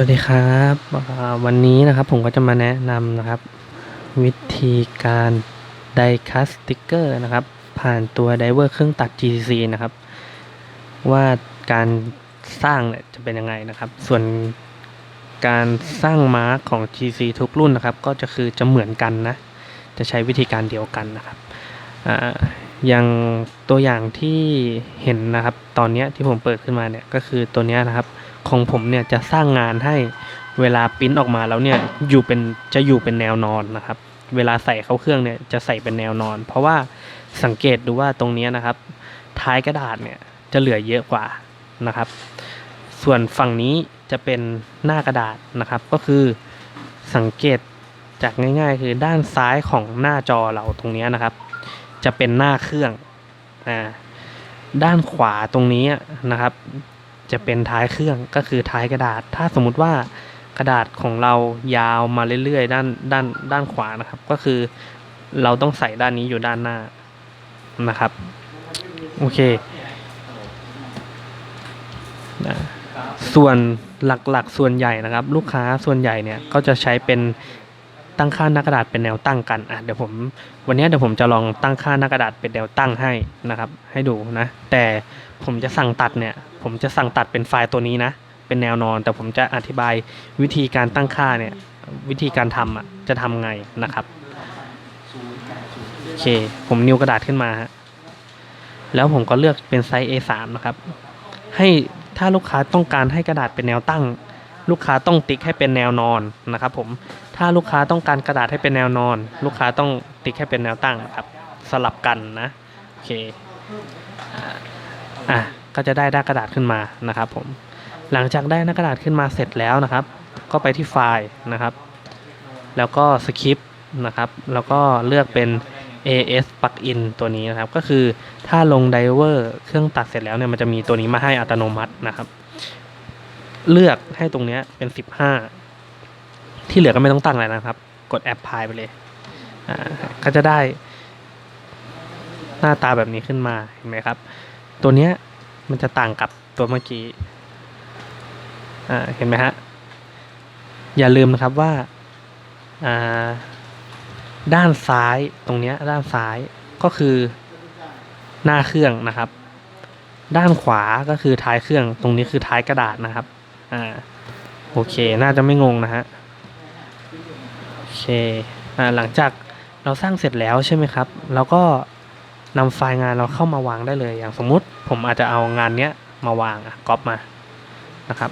วัสดีครับวันนี้นะครับผมก็จะมาแนะนำนะครับ วิธีการไดคัสติกเกอร์นะครับ ผ่านตัวไดเวอร์เครื่องตัด GCC นะครับ ว่าการสร้างเนี่ยจะเป็นยังไงนะครับ ส่วนการสร้างมาร์กของ GC ทุกรุ่นนะครับ ก็จะคือจะเหมือนกันนะ จะใช้วิธีการเดียวกันนะครับออย่างตัวอย่างที่เห็นนะครับ ตอนนี้ที่ผมเปิดขึ้นมาเนี่ยก็คือตัวนี้นะครับ ของผมเนี่ยจะสร้างงานให้เวลาปริ้นออกมาแล้วเนี่ยอยู่เป็นจะอยู่เป็นแนวนอนนะครับ เวลาใส่เข้าเครื่องเนี่ยจะใส่เป็นแนวนอน เพราะว่าสังเกตดูว่าตรงนี้นะครับ ท้ายกระดาษเนี่ยจะเหลือเยอะกว่านะครับ ส่วนฝั่งนี้จะเป็นหน้ากระดาษนะครับ ก็คือสังเกตจากง่าย ๆ คือด้านซ้ายของหน้าจอเราตรงนี้นะครับ จะเป็นหน้าเครื่องอ่าด้านขวาตรงนี้นะครับ จะเป็นท้ายเครื่องก็คือท้ายกระดาษ ถ้าสมมุติว่ากระดาษของเรายาวมาเรื่อยๆ ด้านด้านด้านขวานะครับ ก็คือเราต้องใส่ด้านนี้อยู่ด้านหน้านะครับ โอเคนะส่วนหลักๆ ส่วนใหญ่นะครับ ลูกค้าส่วนใหญ่เนี่ยก็จะใช้เป็น ตั้งค่าหน้ากระดาษเป็นแนวตั้งกันอะเดี๋ยวผมวันนี้เดี๋ยวผมจะลองตั้งค่าหน้ากระดาษเป็นแนวตั้งให้นะครับ ให้ดูนะ แต่ผมจะสั่งตัดเนี่ย ผมจะสั่งตัดเป็นไฟล์ตัวนี้นะ เป็นแนวนอน แต่ผมจะอธิบายวิธีการตั้งค่าเนี่ย วิธีการทำอะจะทำไงนะครับโอเค ผมนิ้วกระดาษขึ้นมาฮะแล้วผมก็เลือกเป็นไซส์ A3 นะครับ ให้ถ้าลูกค้าต้องการให้กระดาษเป็นแนวตั้ง ลูกค้าต้องติ๊กให้เป็นแนวนอนนะครับ ผม ถ้าลูกค้าต้องการกระดาษให้เป็นแนวนอน ลูกค้าต้องติ๊กให้เป็นแนวตั้งนะครับ สลับกันนะโอเคอะก็จะได้หน้ากระดาษขึ้นมานะครับผมหลังจากได้หน้ากระดาษขึ้นมาเสร็จแล้วนะครับ ก็ไปที่ไฟล์นะครับ แล้วก็สคริปต์นะครับแล้วก็เลือกเป็น AS plugin ตัวนี้นะครับ ก็คือถ้าลงไดเวอร์เครื่องตัดเสร็จแล้วเนี่ยมันจะมีตัวนี้มาให้อัตโนมัตินะครับ เลือกให้ตรงนี้เป็น 15 ที่เหลือก็ไม่ต้องตั้งอะไรนะครับ กดแอปพลายไปเลย อ่า ก็จะได้ หน้าตาแบบนี้ขึ้นมา เห็นไหมครับ ตัวเนี้ยมันจะต่างกับตัวเมื่อกี้ อ่า เห็นไหมฮะ อย่าลืมนะครับว่า อ่า ด้านซ้ายตรงเนี้ย ด้านซ้ายก็คือหน้าเครื่องนะครับ ด้านขวาก็คือท้ายเครื่อง ตรงนี้คือท้ายกระดาษนะครับ อ่า โอเค น่าจะไม่งงนะฮะ เคอ่าหลังจากเราสร้างเสร็จแล้วใช่ไหมครับ เราก็นำไฟล์งานเราเข้ามาวางได้เลย อย่างสมมุติผมอาจจะเอางานเนี้ยมาวางอะก๊อปมานะครับ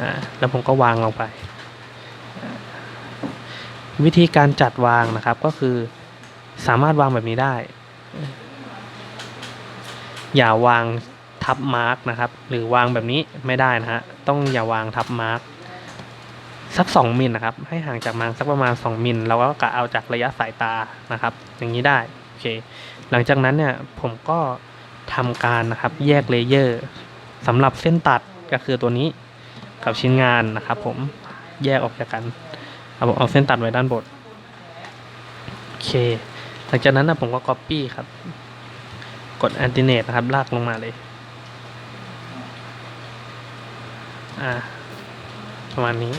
อ่าแล้วผมก็วางลงไป วิธีการจัดวางนะครับก็คือสามารถวางแบบนี้ได้ อย่าวางทับมาร์กนะครับ หรือวางแบบนี้ไม่ได้นะฮะต้องอย่าวางทับมาร์ก สัก 2 มิลนะครับ ให้ห่างจากมาร์กสักประมาณ 2 มิลเราก็กะเอาจากระยะสายตานะครับ อย่างนี้ได้โอเค หลังจากนั้นเนี่ยผมก็ทำการนะครับแยกเลเยอร์สำหรับเส้นตัดก็คือตัวนี้กับชิ้นงานนะครับผมแยกออกจากกันเอาเอาเส้นตัดไว้ด้านบนโอเค หลังจากนั้นนะผมก็ Copy ครับ กด Alternate นะครับ ลากลงมาเลยอ่าประมาณนี้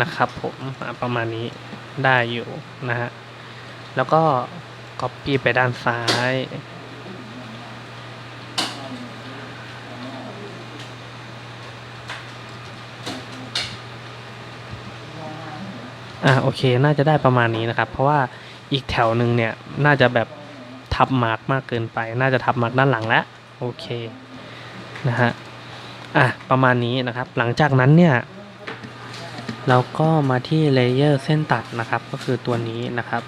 นะครับผมประมาณนี้ได้อยู่นะฮะ แล้วก็ Copy ไปด้านซ้าย อ่าโอเค น่าจะได้ประมาณนี้นะครับ เพราะว่าอีกแถวหนึ่งเนี่ย น่าจะแบบทับมาร์กมากเกินไป น่าจะทับมาร์กด้านหลังแล้ว โอเค นะฮะ อะ ประมาณนี้นะครับ หลังจากนั้นเนี่ย เราก็มาที่เลเยอร์เส้นตัดนะครับ ก็คือตัวนี้นะครับ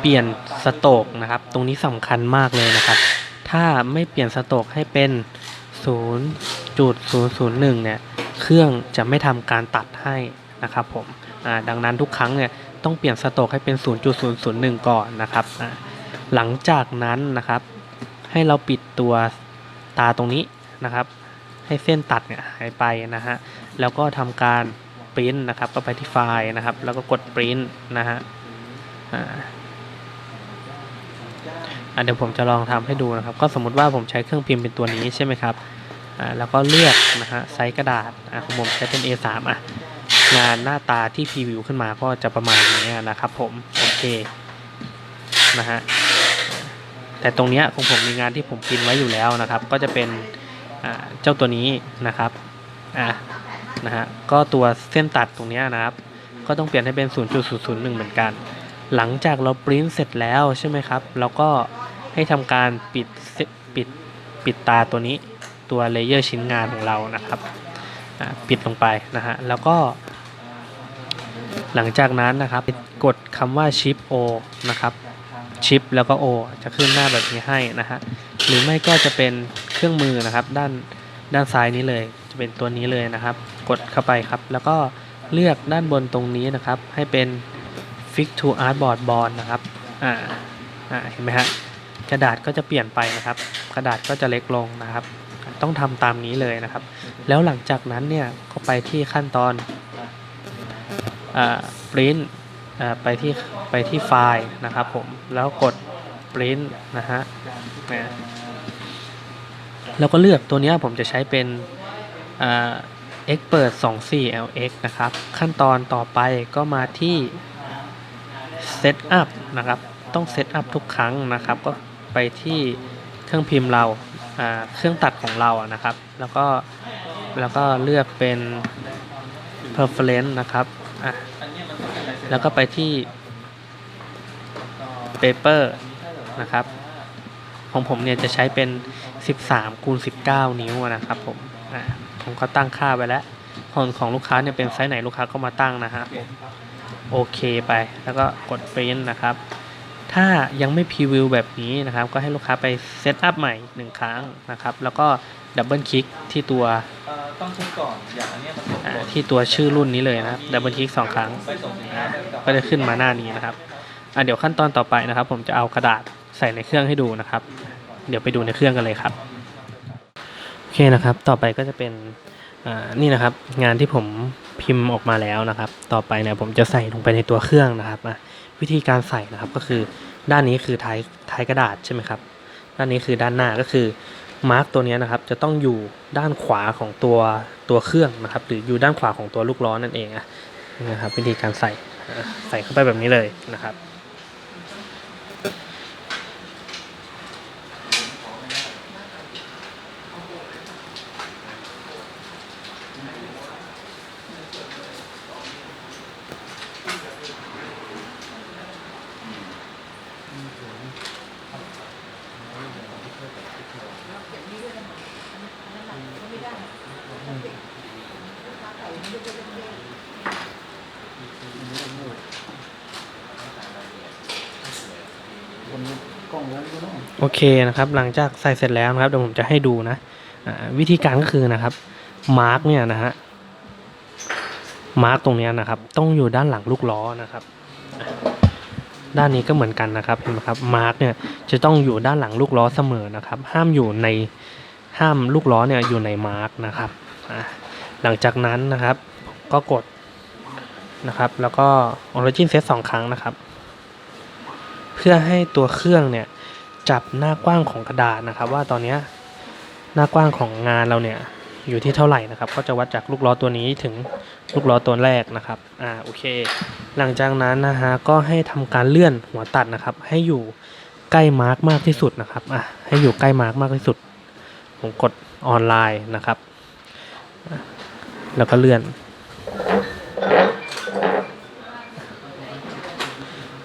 เปลี่ยนสโตกนะครับ ตรงนี้สำคัญมากเลยนะครับ ถ้าไม่เปลี่ยนสโตกให้เป็น 0.001 เนี่ย เครื่องจะไม่ทำการตัดให้นะครับผมดังนั้นทุกครั้งเนี่ยต้องเปลี่ยนสโตกให้เป็น 0.001 ก่อนนะครับ หลังจากนั้นนะครับ ให้เราปิดตัวตาตรงนี้นะครับ ให้เส้นตัดเนี่ยหายไปนะฮะ แล้วก็ทำการ ปริ้นนะครับ ก็ไปที่ไฟล์นะครับ แล้วก็กดปริ้นนะฮะอ่าอะเดี๋ยวผมจะลองทำให้ดูนะครับ ก็สมมติว่าผมใช้เครื่องพิมพ์เป็นตัวนี้ใช่ไหมครับอ่าแล้วก็เลือกนะฮะไซส์กระดาษอะของผมใช้เป็น A3 อะงานหน้าตาที่พรีวิวขึ้นมาก็จะประมาณนี้นะครับ ผมโอเคนะฮะแต่ตรงเนี้ยของผมมีงานที่ผมพิมพ์ไว้อยู่แล้วนะครับ ก็จะเป็นอ่าเจ้าตัวนี้นะครับอะ นะฮะก็ตัวเส้นตัดตรงนี้นะครับ ก็ต้องเปลี่ยนให้เป็น 0.001 เหมือนกัน หลังจากเราปริ้นเสร็จแล้วใช่ไหมครับเราก็ให้ทำการปิดปิดปิดตาตัวนี้ตัวเลเยอร์ชิ้นงานของเรานะครับปิดลงไปนะฮะแล้วก็ หลังจากนั้นนะครับกดคำว่า Shift O นะครับ Shift แล้วก็ O จะขึ้นหน้าแบบนี้ให้นะฮะหรือไม่ก็จะเป็นเครื่องมือนะครับ ด้านด้านซ้ายนี้เลย จะเป็นตัวนี้เลยนะครับ กดเข้าไปครับ แล้วก็เลือกด้านบนตรงนี้นะครับ ให้เป็น Fix to Artboard Bond นะครับอ่าอ่าเห็นไหมฮะกระดาษก็จะเปลี่ยนไปนะครับ กระดาษก็จะเล็กลงนะครับ ต้องทำตามนี้เลยนะครับ แล้วหลังจากนั้นเนี่ยก็ไปที่ขั้นตอนอ่า print อ่าไปที่ไปที่ไฟล์นะครับผมแล้วกด print นะฮะนะแล้วก็เลือกตัวเนี้ยผมจะใช้เป็นอ่า expert 24 lx นะครับ ขั้นตอนต่อไปก็มาที่ set up นะครับ ต้อง set up ทุกครั้งนะครับ ก็ไปที่เครื่องพิมพ์เรา เครื่องตัดของเราอะนะครับ แล้วก็ แล้วก็เลือกเป็น preference นะครับแล้วก็ไปที่ paper นะครับ ของผมเนี่ยจะใช้เป็น 13คูณ19 นิ้วนะครับผมอะ ผมก็ตั้งค่าไว้แล้วของของลูกค้าเนี่ยเป็นไซส์ไหนลูกค้าก็มาตั้งนะฮะผมโอเคไปแล้วก็กด print นะครับ ถ้ายังไม่พรีวิวแบบนี้นะครับ ก็ให้ลูกค้าไปเซตอัพใหม่หนึ่งครั้งนะครับ แล้วก็ดับเบิลคลิกที่ตัวเอ่อต้องเช็คก่อนอย่างอันเนี้ยมันตกอ่าหล่นที่ตัวชื่อรุ่นนี้เลยนะครับดับเบิลคลิกสองครั้งไปส่งสินค้าไปกลับก็จะขึ้นมาหน้านี้นะครับอะเดี๋ยวขั้นตอนต่อไปนะครับ ผมจะเอากระดาษใส่ในเครื่องให้ดูนะครับ เดี๋ยวไปดูในเครื่องกันเลยครับโอ เคนะครับ ต่อไปก็จะเป็นอ่านี่นะครับ งานที่ผมพิมพ์ออกมาแล้วนะครับ ต่อไปเนี่ยผมจะใส่ลงไปในตัวเครื่องนะครับอะวิธีการใส่นะครับก็คือด้านนี้คือท้ายท้ายกระดาษใช่ไหมครับ ด้านนี้คือด้านหน้าก็คือมาร์กตัวนี้นะครับ จะต้องอยู่ด้านขวาของตัวตัวเครื่องนะครับ หรืออยู่ด้านขวาของตัวลูกล้อนั่นเองอะนะครับ วิธีการใส่ใส่เข้าไปแบบนี้เลยนะครับ โอเคนะครับหลังจากใส่เสร็จแล้วนะครับเดี๋ยวผมจะให้ดูนะวิธีการก็คือนะครับมาร์กเนี่ยนะฮะมาร์กตรงนี้นะครับ ต้องอยู่ด้านหลังลูกล้อนะครับ ด้านนี้ก็เหมือนกันนะครับเห็นไหมครับมาร์กเนี่ยจะต้องอยู่ด้านหลังลูกล้อเสมอนะครับ ห้ามอยู่ในห้ามลูกล้อเนี่ยอยู่ในมาร์กนะครับหลังจากนั้นนะครับก็กดนะครับ แล้วก็ Origin Set สองครั้งนะครับ เพื่อให้ตัวเครื่องเนี่ย จับหน้ากว้างของกระดาษนะครับ ว่าตอนนี้หน้ากว้างของงานเราเนี่ยอยู่ที่เท่าไหร่นะครับ ก็จะวัดจากลูกล้อตัวนี้ถึงลูกล้อตัวแรกนะครับอ่าโอเค หลังจากนั้นนะฮะก็ให้ทำการเลื่อนหัวตัดนะครับ ให้อยู่ใกล้มาร์กมากที่สุดนะครับอะให้อยู่ใกล้มาร์กมากที่สุด ผมกดออนไลน์นะครับ แล้วก็เลื่อน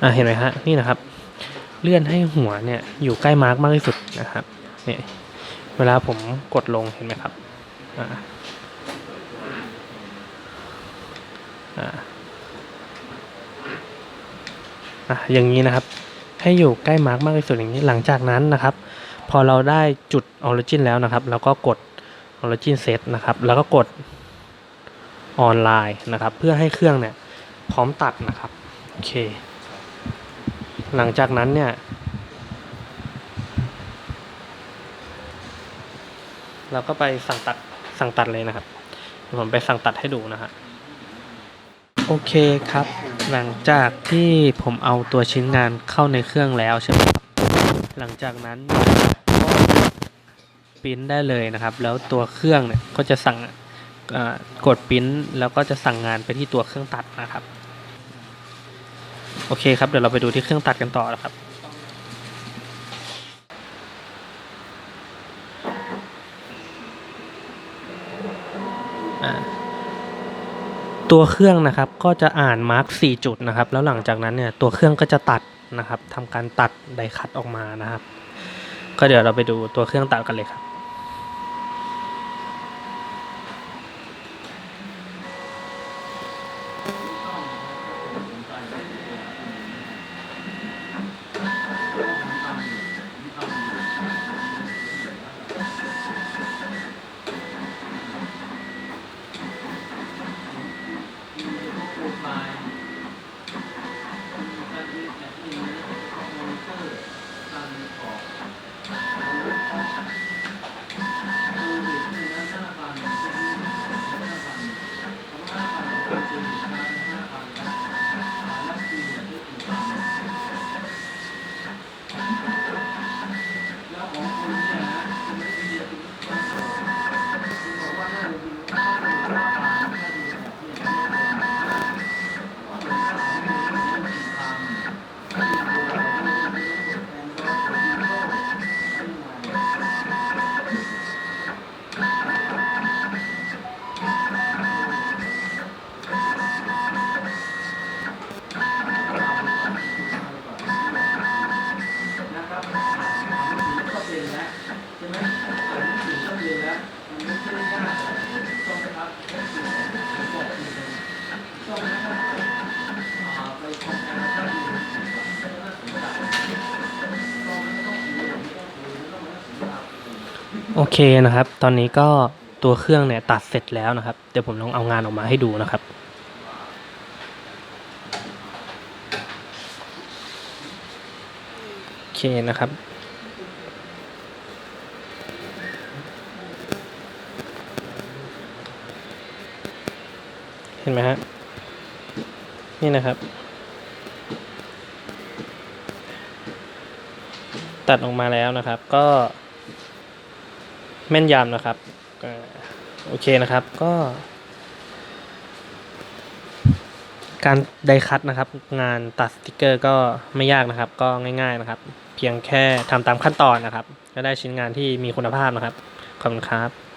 อะเห็นไหมฮะนี่นะครับ เลื่อนให้หัวเนี่ยอยู่ใกล้มาร์กมากที่สุดนะครับเนี่ยเวลาผมกดลงเห็นไหมครับอ่าอะอย่างนี้นะครับ ให้อยู่ใกล้มาร์กมากที่สุดอย่างนี้หลังจากนั้นนะครับ พอเราได้จุดออริจินแล้วนะครับเราก็กดออริจินเซตนะครับ แล้วก็กดออนไลน์นะครับ เพื่อให้เครื่องเนี่ยพร้อมตัดนะครับ โอเค หลังจากนั้นเนี่ย เราก็ไปสั่งตัดสั่งตัดเลยนะครับ ผมไปสั่งตัดให้ดูนะฮะโอเคครับ หลังจากที่ผมเอาตัวชิ้นงานเข้าในเครื่องแล้วใช่ไหมครับหลังจากนั้นก็ปริ้นได้เลยนะครับ แล้วตัวเครื่องเนี่ยก็จะสั่งกดปริ้นแล้วก็จะสั่งงานไปที่ตัวเครื่องตัดนะครับ โอเคครับ เดี๋ยวเราไปดูที่เครื่องตัดกันต่อนะครับ ตัวเครื่องนะครับก็จะอ่านมาร์ก4จุดนะครับ แล้วหลังจากนั้นเนี่ยตัวเครื่องก็จะตัดนะครับทำการตัดไดคัตออกมานะครับ ก็เดี๋ยวเราไปดูตัวเครื่องตัดกันเลยครับ โอเคนะครับ ตอนนี้ก็ตัวเครื่องเนี่ยตัดเสร็จแล้วนะครับ เดี๋ยวผมลองเอางานออกมาให้ดูนะครับโอเคนะครับ เห็นไหมฮะ นี่นะครับ ตัดออกมาแล้วนะครับ ก็ แม่นยำนะครับโอเคนะครับก็ การไดคัตนะครับ งานตัดสติกเกอร์ก็ไม่ยากนะครับ ก็ง่าย ๆนะครับ เพียงแค่ทำตามขั้นตอนนะครับ ก็ได้ชิ้นงานที่มีคุณภาพนะครับ ขอบคุณครับ